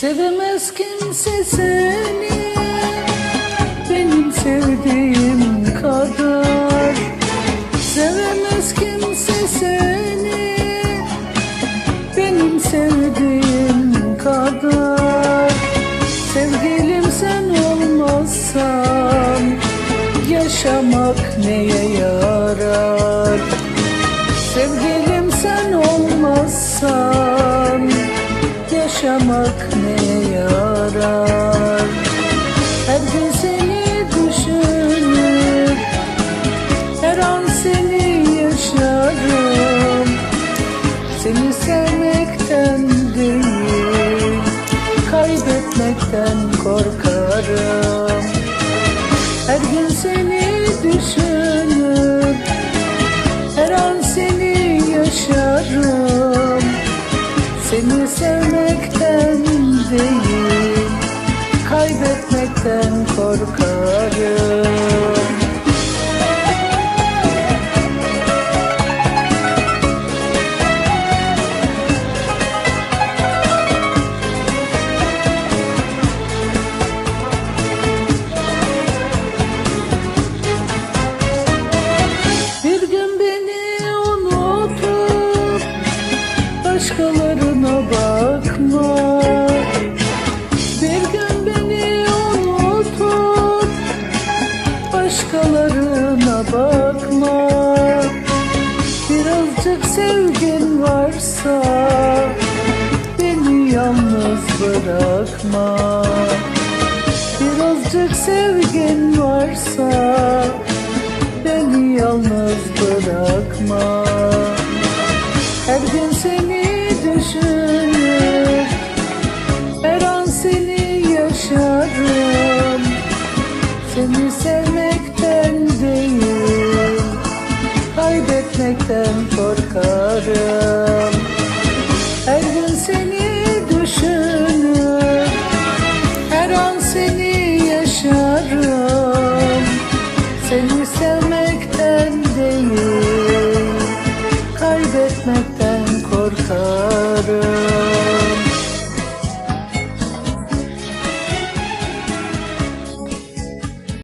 Sevemez kimse seni. Benim sevdiğim kadar. Sevemez kimse seni. Benim sevdiğim kadar. Sevgilim sen olmazsan Yaşamak neye yarar? Yaşamak neye yarar? Her gün seni düşünüp Her an seni yaşarım. Seni sevmekten değil Kaybetmekten korkarım. Her gün seni düşünüp Her an seni yaşarım. Seni sevmekten başkalarına bakma. Birazcık sevgin varsa Beni yalnız bırakma. Birazcık sevgin varsa Beni yalnız bırakma. Her gün seni düşünür Her an seni yaşarım. Seni sev gitmekten korkarım. Her gün seni